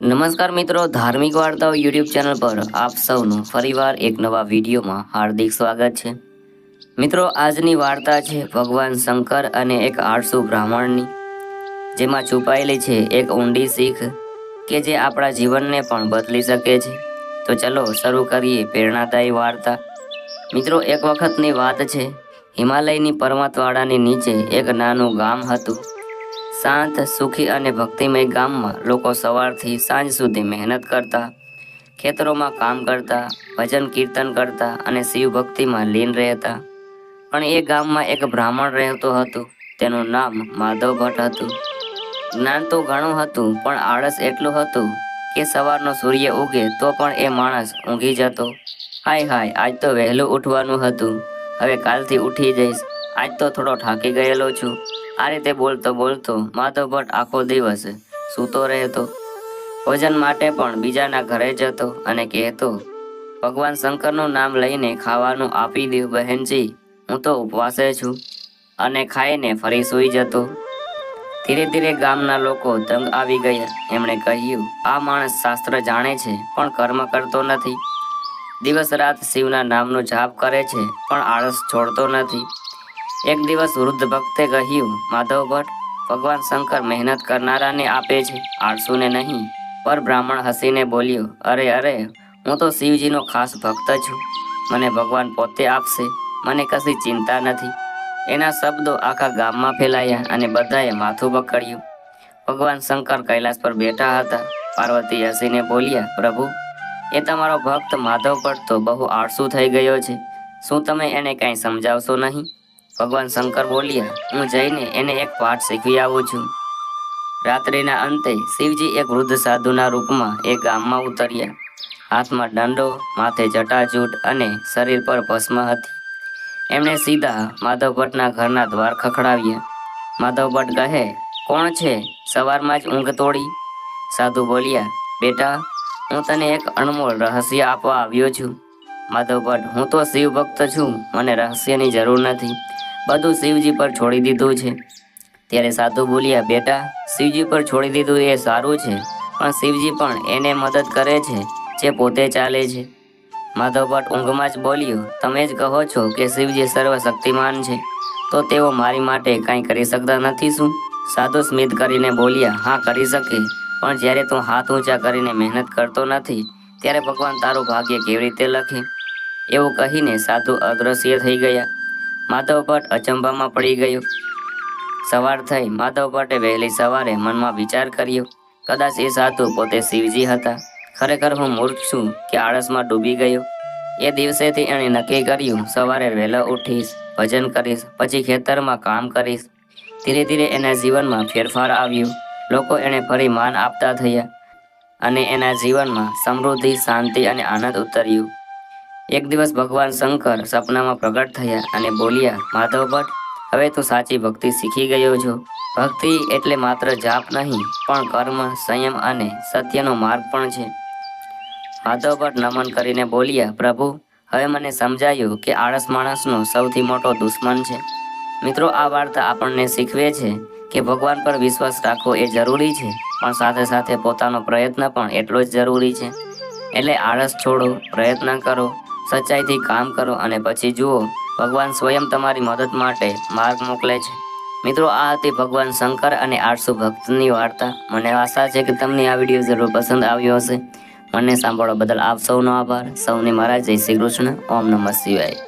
નમસ્કાર મિત્રો, ધાર્મિક વાર્તાઓ યુટ્યુબ ચેનલ પર આપ સૌનું ફરીવાર એક નવા વિડીયોમાં હાર્દિક સ્વાગત છે. મિત્રો, આજની વાર્તા છે ભગવાન શંકર અને એક આળસુ બ્રાહ્મણની, જેમાં છુપાયેલી છે એક ઊંડી શીખ કે જે આપણા જીવનને પણ બદલી શકે છે. તો ચલો શરૂ કરીએ પ્રેરણાદાયી વાર્તા. મિત્રો, એક વખતની વાત છે, હિમાલયની પર્વતવાળાની નીચે એક નાનું ગામ હતું. શાંત, સુખી અને ભક્તિમય ગામમાં લોકો સવારથી સાંજ સુધી મહેનત કરતા, ખેતરોમાં કામ કરતા, ભજન કીર્તન કરતા અને શિવ ભક્તિમાં લીન રહેતા. પણ એ ગામમાં એક બ્રાહ્મણ રહેતો હતો. તેનું નામ માધવ ભટ્ટ હતું. જ્ઞાન તો ઘણું હતું, પણ આળસ એટલું હતું કે સવારનો સૂર્ય ઉગે તો પણ એ માણસ ઊંઘી જતો. હાય હાય, આજ તો વહેલું ઉઠવાનું હતું. હવે કાલથી ઉઠી જઈશ. આજ તો થોડો થાકી ગયેલો છું. આ રીતે બોલતો બોલતો માધવ ભટ્ટ આખો દિવસ સૂતો રહેતો. ભોજન માટે પણ બીજાના ઘરે જતો અને કહેતો, ભગવાન શંકરનું નામ લઈને ખાવાનું આપી દો બહેનજી, હું તો ઉપવાસે છું. અને ખાઈને ફરી સૂઈ જતો. ધીરે ધીરે ગામના લોકો તંગ આવી ગયા. એમણે કહ્યું, આ માણસ શાસ્ત્ર જાણે છે, પણ કર્મ કરતો નથી. દિવસ રાત શિવના નામનો જાપ કરે છે, પણ આળસ છોડતો નથી. એક દિવસ વૃદ્ધ ભક્તે કહ્યું, માધવ ભટ્ટ, ભગવાન શંકર મહેનત કરનારાને આપે છે, આળસુને નહીં. પર બ્રાહ્મણ હસીને બોલ્યો, અરે અરે, હું તો શિવજીનો ખાસ ભક્ત છું. મને ભગવાન પોતે આપશે, મને કશી ચિંતા નથી. એના શબ્દો આખા ગામમાં ફેલાયા અને બધાએ માથું પકડ્યું. ભગવાન શંકર કૈલાસ પર બેઠા હતા. પાર્વતી હસીને બોલ્યા, પ્રભુ, એ તમારો ભક્ત માધવ ભટ્ટ તો બહુ આળસુ થઈ ગયો છે. શું તમે એને કાંઈ સમજાવશો નહીં? ભગવાન શંકર બોલ્યા હું જઈને એને એક પાઠ શીખવી આવું છું. રાત્રિના અંતે શિવજી એક વૃદ્ધ સાધુના રૂપમાં એ ગામમાં ઉતર્યા. હાથમાં દંડો, માથે જટાજૂટ અને શરીર પર ભસ્મ હતી. એમણે સીધા માધવ ભટ્ટના ઘરના દ્વાર ખખડાવ્યા. માધવ ભટ્ટ કહે, કોણ છે? સવારમાં જ ઊંઘ તોડી. સાધુ બોલ્યા, બેટા, હું તને એક અણમોલ રહસ્ય આપવા આવ્યો છું. માધવ ભટ્ટ હું તો શિવ ભક્ત છું, મને રહસ્યની જરૂર નથી. બધું શિવજી પર છોડી દીધું છે. ત્યારે સાધુ બોલ્યા, બેટા, શિવજી પર છોડી દીધું એ સારું છે, પણ શિવજી પણ એને મદદ કરે છે, જે પોતે ચાલે છે. માધવ ભટ્ટ ઊંઘમાં જ બોલ્યું, તમે જ કહો છો કે શિવજી સર્વશક્તિમાન છે, તો તેઓ મારી માટે કાંઈ કરી શકતા નથી શું? સાધુ સ્મિત કરીને બોલ્યા, હા, કરી શકે, પણ જ્યારે તું હાથ ઊંચા કરીને મહેનત કરતો નથી, ત્યારે ભગવાન તારું ભાગ્ય કેવી રીતે લખે? એવું કહીને સાધુ અદ્રશ્ય થઈ ગયા. માધવ ભટ્ટ અચંબામાં પડી ગયો. સવાર થઈ માધવ ભટ્ટે વહેલી સવારે મનમાં વિચાર કર્યો, કદાચ એ સાધુ પોતે શિવજી હતા. ખરેખર હું મૂર્ખ છું કે આળસમાં ડૂબી ગયો? એ દિવસેથી એણે નક્કી કર્યું, સવારે વહેલો ઉઠીશ, ભજન કરીશ, પછી ખેતરમાં કામ કરીશ. ધીરે ધીરે એના જીવનમાં ફેરફાર આવ્યો. લોકો એને ફરી માન આપતા થયા અને એના જીવનમાં સમૃદ્ધિ, શાંતિ અને આનંદ ઉતર્યું. એક દિવસ ભગવાન શંકર સપનામાં પ્રગટ થયા અને બોલ્યા, માધવ ભટ્ટ, હવે તું સાચી ભક્તિ શીખી ગયો છો. ભક્તિ એટલે માત્ર જાપ નહીં, પણ કર્મ, સંયમ અને સત્યનો માર્ગ પણ છે. માધવ ભટ્ટ નમન કરીને બોલ્યા, પ્રભુ, હવે મને સમજાયું કે આળસ માણસનો સૌથી મોટો દુશ્મન છે. મિત્રો, આ વાર્તા આપણને શીખવે છે કે ભગવાન પર વિશ્વાસ રાખવો એ જરૂરી છે, પણ સાથે સાથે પોતાનો પ્રયત્ન પણ એટલો જ જરૂરી છે. એટલે આળસ છોડો, પ્રયત્ન કરો સચ્ચાઈથી કામ કરો અને પછી જુઓ, ભગવાન સ્વયં તમારી મદદ માટે માર્ગ મોકલે છે. મિત્રો, આ હતી ભગવાન શંકર અને આઠસો ભક્તની વાર્તા. મને આશા છે કે તમને આ વીડિયો જરૂર પસંદ આવ્યો હશે. મને સાંભળવા બદલ આપ સૌનો આભાર. સૌને મારા જય શ્રી કૃષ્ણ. ઓમ નમઃ શિવાય.